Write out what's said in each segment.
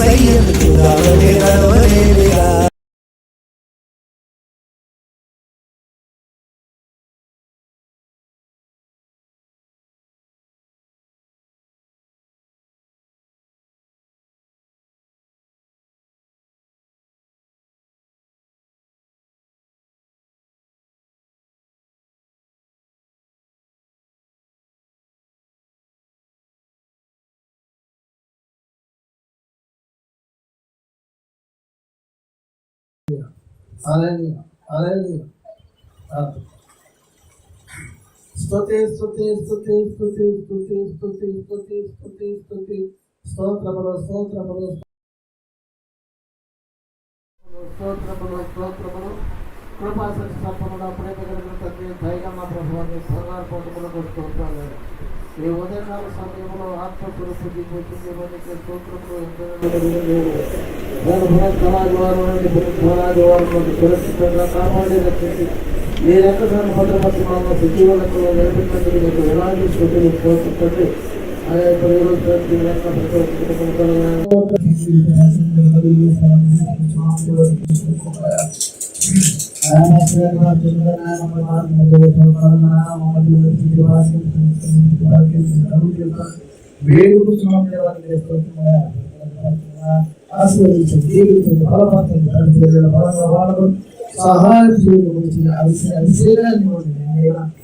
செய்யும் స్తుతి స్తుతి స్తుతి స్తుతి స్తుతి స్తుతి స్తుతి స్తుతి స్తుతి. స్తోత్రములు స్తోత్రములు స్తోత్రములు స్తోత్రములు కృపా సత్య ప్రేమ కలిగిన తండ్రి ధైర్యం మా ప్రభువాన్ని సర్వార్ పొందుకులకు స్తోత్రాలు. ఈ ఉదయకాల సమయంలో ఆత్మస్వరూపు సురక్షితంగా కాపాడి రక్షించి మీ రక్తదాన భద్రపరిచి సజీవులకు నడిపించండి మీకు ఎలాంటి స్థితిని కోరుకుంటుంది అదే ప్రయోజనం సహాయం చేయడం వచ్చిన అవసరం అవసరం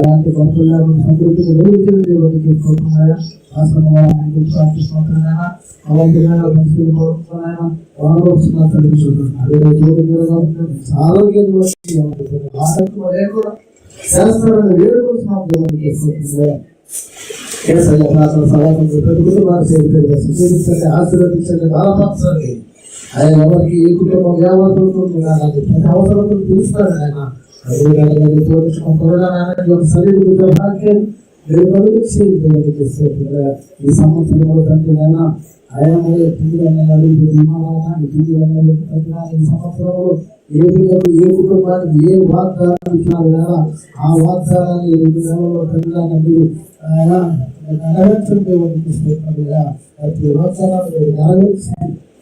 అలాంటి గొప్పగా సంతృప్తిని నిరూపించడం దేవుడికి కోరుతున్నాయా ప్రార్థిస్తున్నాయా అలాగే మనుషులు కోరుతున్నాయా వాడవలసిన ఆయన ఎవరికి ఏ కుటుంబం ఏ అవసరం ప్రతి ఆయన ఈ సంవత్సరంలో తండ్రినైనా ఆయనలో తొమ్మిది వందల తొమ్మిది వందల ఈ సంవత్సరంలో ఏ పిల్లలు ఏ కుటుంబానికి ఏ వాగ్దానం ఇచ్చినారు కదా ఆ వాగ్దానాన్ని రెండు నెలల్లో తండ్రి మీరు ఆయన నెరవేర్చడం ప్రతి వాగ్దానాలు నెరవేర్చి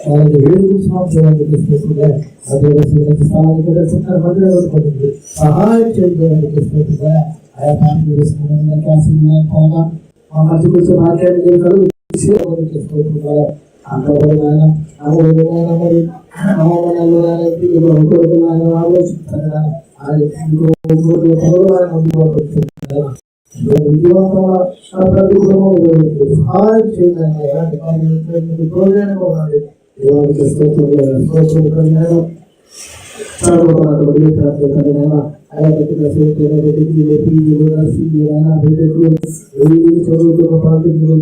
शायद ये तो साफ चला गया किस किस का है अगर उसमें तो साफ हो गया सरकार बन रहा है और कोई सहाय चल गया है దేవునికి స్తోత్రములు చదువుకున్నటువంటి ప్రార్థన ఆయన పెట్టిన సేవలు పీజీలు నర్సీలు అలా బీటెక్లు చదువుకున్న పాఠకులు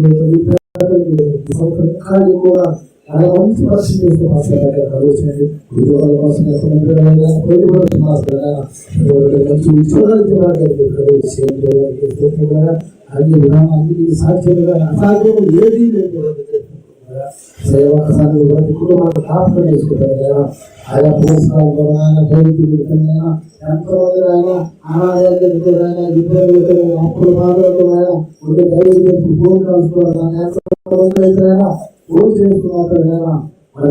కానీ కూడా ఆయన మంచి పరిస్థితి మాస్టర్ దగ్గర ఆలోచించండి ఉద్యోగాల కోసం మంచి ఉద్యోగాలకి అన్ని విధానాలు అన్ని సాధ్యంగా అసాధ్యం ఏది లేదు సేవకసారి ప్రతి కుటుంబాన్ని జ్ఞాపకం చేసుకుంటారు లేదా ఆయా పురస్కారం ద్వారా ఆయన భౌతిక ఎంతమంది ఆయన అనాథైనా ఇబ్బందులతో బాధలతో ఆయన ఉండే దైవం ఫోన్ ఎంతమంది ఫోన్ చేసుకున్నారు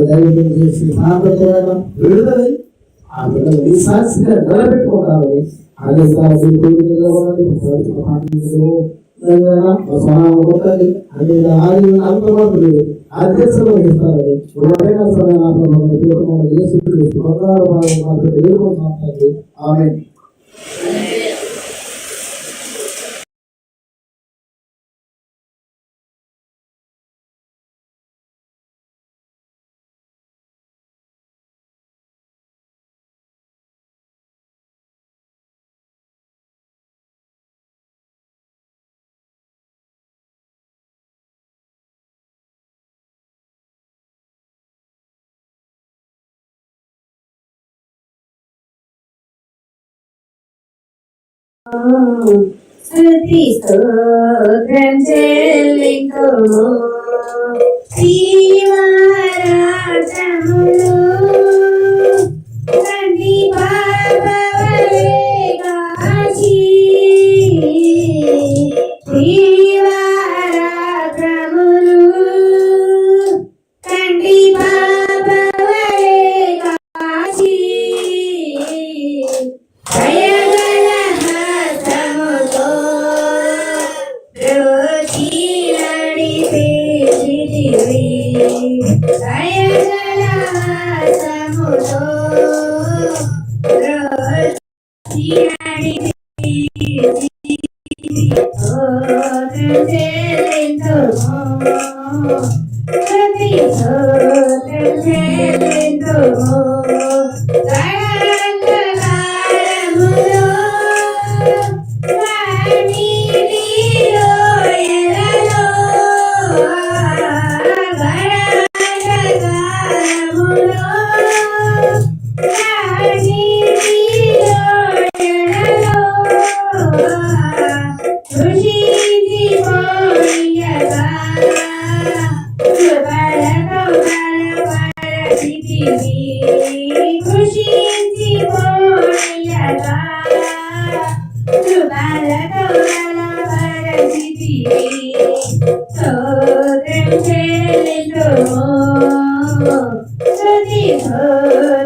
దైవం చేసి సాంప్రదాయ విడుదలై ఆ ఈ సాక్షిగా అదే సాక్షి నిలబడండి అది అంతమంది అధ్యక్షులు వహిస్తారని ఎవరైనా సరే ఆమె స్తుతి స్తోత్రం చెల్లింతుము జీవరాజములు స్తుతి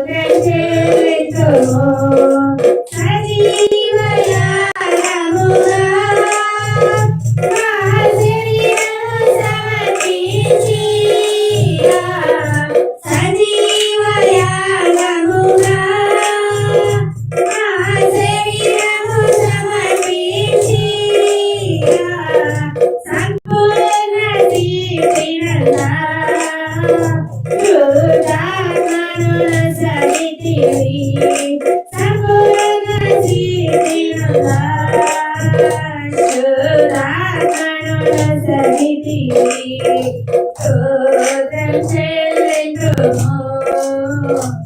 సరితివి స్తోత్రం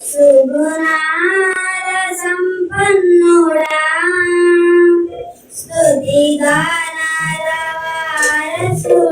సుగుణాల సంపన్నుడా స్తుతి గానాల వారసుడా.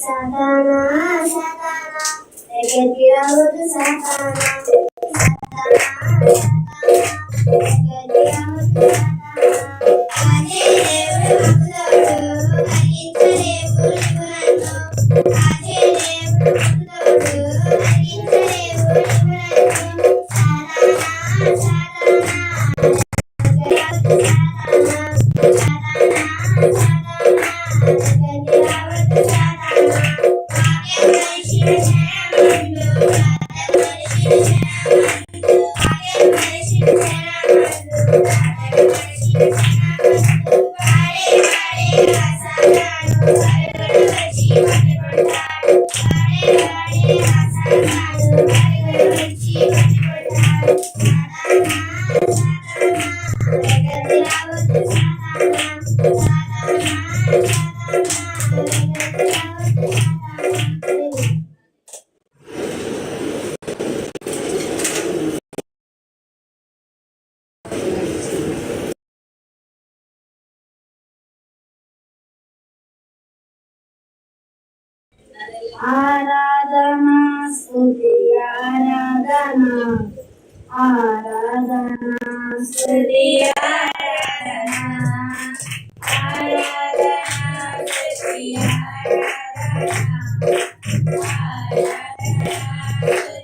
సాతానా సాతానా దగ్గరికి రావద్దు సాతానా సాతానా దగ్గరికి రావద్దు సాతానా ఆదే దేవుడు భక్తుడు హరించలేవు నిపుణను ఆదే దేవుడు భక్తుడు హరించలేవు ಆರಾಧನಾ ಸ್ತುತಿ ಆರಾಧನಾ ಆರಾಧನಾ ಸ್ತುತಿ ಆರಾಧನಾ ಆರಾಧನಾ ಸ್ತುತಿ ಆರಾಧನಾ ಆರಾಧನಾ